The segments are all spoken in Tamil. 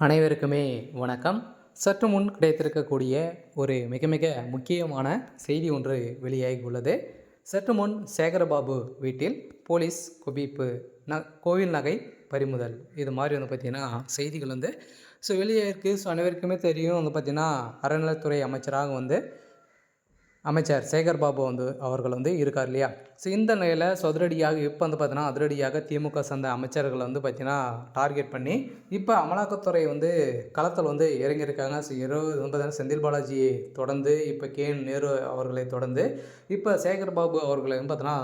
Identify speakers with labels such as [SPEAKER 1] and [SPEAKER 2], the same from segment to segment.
[SPEAKER 1] அனைவருக்குமே வணக்கம். சற்று முன் கிடைத்திருக்கக்கூடிய ஒரு மிக மிக முக்கியமான செய்தி ஒன்று வெளியாகி உள்ளது. சற்று முன் சேகரபாபு வீட்டில் போலீஸ் குவிப்பு ந கோவில் நகை பறிமுதல் இது மாதிரி வந்து பார்த்திங்கன்னா செய்திகள் வந்து. ஸோ வெளியாகிருக்கு ஸோ அனைவருக்குமே தெரியும். வந்து பார்த்திங்கன்னா அறநிலைத்துறை அமைச்சராக வந்து அமைச்சர் சேகர் பாபு வந்து அவர்கள் வந்து இருக்கார் இல்லையா? ஸோ இந்த நிலையில் ஸோ இப்போ வந்து பார்த்தீங்கன்னா அதிரடியாக திமுக சந்த அமைச்சர்களை வந்து பார்த்தீங்கன்னா டார்கெட் பண்ணி இப்போ அமலாக்கத்துறை வந்து களத்தில் வந்து இறங்கியிருக்காங்க. ஸோ இருபது வந்து பார்த்தீங்கன்னா செந்தில் பாலாஜியை தொடர்ந்து இப்போ கே என் நேரு அவர்களை தொடர்ந்து இப்போ சேகர் பாபு அவர்களை வந்து பார்த்தீங்கன்னா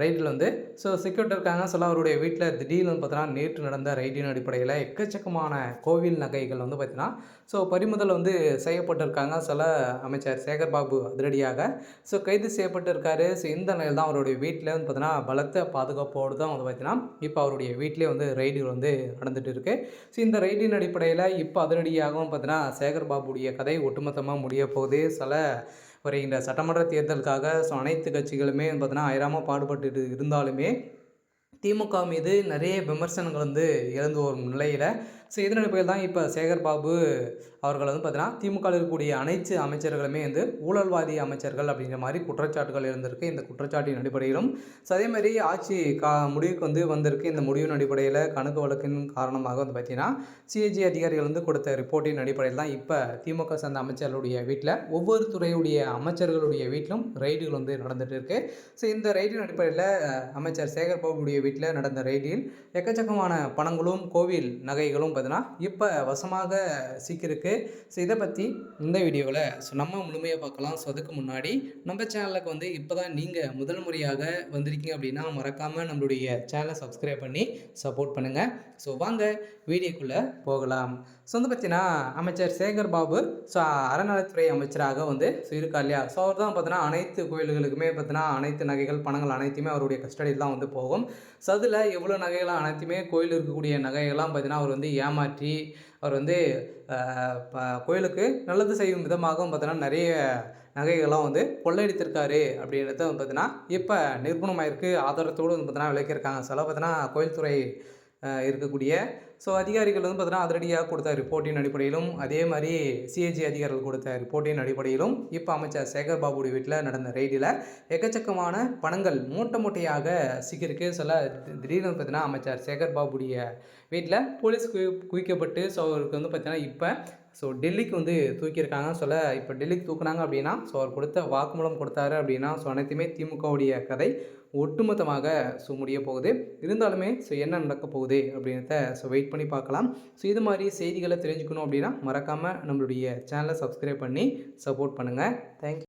[SPEAKER 1] ரைடில் வந்து ஸோ செக்யூரிட்டி இருக்காங்க. சொல்ல அவருடைய வீட்டில் திடீர்னு வந்து பார்த்தீங்கன்னா நேற்று நடந்த ரைடின் அடிப்படையில் எக்கச்சக்கமான கோவில் நகைகள் வந்து பார்த்தீங்கன்னா ஸோ பறிமுதல் வந்து செய்யப்பட்டிருக்காங்க. சில அமைச்சர் சேகர் பாபு அதிரடியாக ஸோ கைது செய்யப்பட்டிருக்காரு. ஸோ இந்த நிலையில் தான் அவருடைய வீட்டில் வந்து பார்த்தீங்கன்னா பலத்த பாதுகாப்போடு தான் வந்து பார்த்தீங்கன்னா இப்போ அவருடைய வீட்டிலே வந்து ரைடுகள் வந்து நடந்துகிட்டு இருக்குது ஸோ இந்த ரைடின் அடிப்படையில் இப்போ அதிரடியாகவும் பார்த்தீங்கன்னா சேகர் பாபுடைய கதை ஒட்டுமொத்தமாக முடிய போகுது. சில வருகின்ற சட்டமன்ற தேர்தலுக்காக ஸோ அனைத்து கட்சிகளுமே பார்த்தீங்கன்னா அயராமல் பாடுபட்டு இருந்தாலுமே திமுக மீது நிறைய விமர்சனங்கள் வந்து எழுந்து வரும் நிலையில் ஸோ இதன் அடிப்படையில் தான் இப்போ சேகர் பாபு அவர்கள் வந்து பார்த்தீங்கன்னா திமுக இருக்கக்கூடிய அனைத்து அமைச்சர்களுமே வந்து ஊழல்வாதி அமைச்சர்கள் அப்படிங்கிற மாதிரி குற்றச்சாட்டுகள் இருந்திருக்கு. இந்த குற்றச்சாட்டின் அடிப்படையிலும் ஸோ அதேமாதிரி ஆட்சி கா முடிவுக்கு வந்து வந்திருக்கு. இந்த முடிவின் அடிப்படையில் கணக்கு வழக்கின் காரணமாக வந்து பார்த்தீங்கன்னா சிஏஜி அதிகாரிகள் வந்து கொடுத்த ரிப்போர்ட்டின் அடிப்படையில் தான் இப்போ திமுக சேர்ந்த அமைச்சர்களுடைய வீட்டில் ஒவ்வொரு துறையுடைய அமைச்சர்களுடைய வீட்டிலும் ரைடுகள் வந்து நடந்துகிட்டு இருக்கு. ஸோ இந்த ரைடின் அடிப்படையில் அமைச்சர் சேகர் பாபுடைய வீட்டில் நடந்த ரைடில் எக்கச்சக்கமான பணங்களும் கோவில் நகைகளும் பார்த்தீங்கன்னா இப்போ வசமாக சீக்கிருக்கு ஸோ இதை பற்றி இந்த வீடியோவில் ஸோ நம்ம முழுமையாக பார்க்கலாம். ஸோ அதுக்கு முன்னாடி நம்ம சேனலுக்கு வந்து இப்போ தான் நீங்கள் முதல் முறையாக வந்திருக்கீங்க அப்படின்னா மறக்காமல் நம்மளுடைய சேனலை சப்ஸ்கிரைப் பண்ணி சப்போர்ட் பண்ணுங்கள் ஸோ வாங்க வீடியோக்குள்ளே போகலாம். ஸோ வந்து பார்த்தீங்கன்னா அமைச்சர் சேகர் பாபு ஸோ அறநலத்துறை அமைச்சராக வந்து ஸோ இருக்கா இல்லையா? ஸோ அவர் தான் பார்த்தீங்கன்னா அனைத்து கோயில்களுக்குமே பார்த்தீங்கன்னா அனைத்து நகைகள் பணங்கள் அனைத்துமே அவருடைய கஸ்டடியில் தான் வந்து போகும். ஸோ அதில் எவ்வளோ நகைகள் அனைத்துமே கோயில் இருக்கக்கூடிய நகைகள்லாம் பார்த்தீங்கன்னா அவர் வந்து ஏமாற்றி அவர் வந்து கோயிலுக்கு நல்லது செய்யும் விதமாகவும் பார்த்தோன்னா நிறைய நகைகள்லாம் வந்து கொள்ளையடித்திருக்காரு அப்படின்றத வந்து பார்த்தீங்கன்னா இப்போ நிரூபணமாயிருக்கு ஆதாரத்தோடு வந்து பார்த்தீங்கன்னா விளக்கியிருக்காங்க. சில பார்த்தீங்கன்னா கோயில்துறை இருக்கக்கூடிய. ஸோ அதிகாரிகள் வந்து பார்த்தீங்கன்னா அதிரடியாக கொடுத்த ரிப்போர்ட்டின் அடிப்படையிலும். அதே மாதிரி சிஏஜி அதிகாரிகள் கொடுத்த ரிப்போர்ட்டின் அடிப்படையிலும். இப்போ அமைச்சர் சேகர் பாபுடைய வீட்டில் நடந்த ரெய்டில் எக்கச்சக்கமான பணங்கள் மூட்டை மூட்டையாக சிக்கிருக்கு சொல்ல திடீர்னு பார்த்தீங்கன்னா அமைச்சர் சேகர் பாபுடைய வீட்டில் போலீஸ் குவிக்கப்பட்டு ஸோ அவருக்கு வந்து பார்த்தீங்கன்னா இப்போ ஸோ டெல்லிக்கு வந்து தூக்கியிருக்காங்க சொல்ல இப்போ டெல்லிக்கு தூக்குனாங்க அப்படின்னா ஸோ அவர் கொடுத்த வாக்குமூலம் கொடுத்தாரு அப்படின்னா ஸோ அனைத்துமே திமுகவுடைய கதை. ஒட்டுமொத்தமாக ஸோ முடிய போகுது. இருந்தாலுமே ஸோ என்ன நடக்க போகுது அப்படின்றத ஸோ வெயிட் பண்ணி பார்க்கலாம். ஸோ இது மாதிரி செய்திகளை தெரிஞ்சுக்கணும் அப்படின்னா மறக்காமல் நம்மளுடைய சேனலை சப்ஸ்கிரைப் பண்ணி சப்போர்ட் பண்ணுங்கள் தேங்க்யூ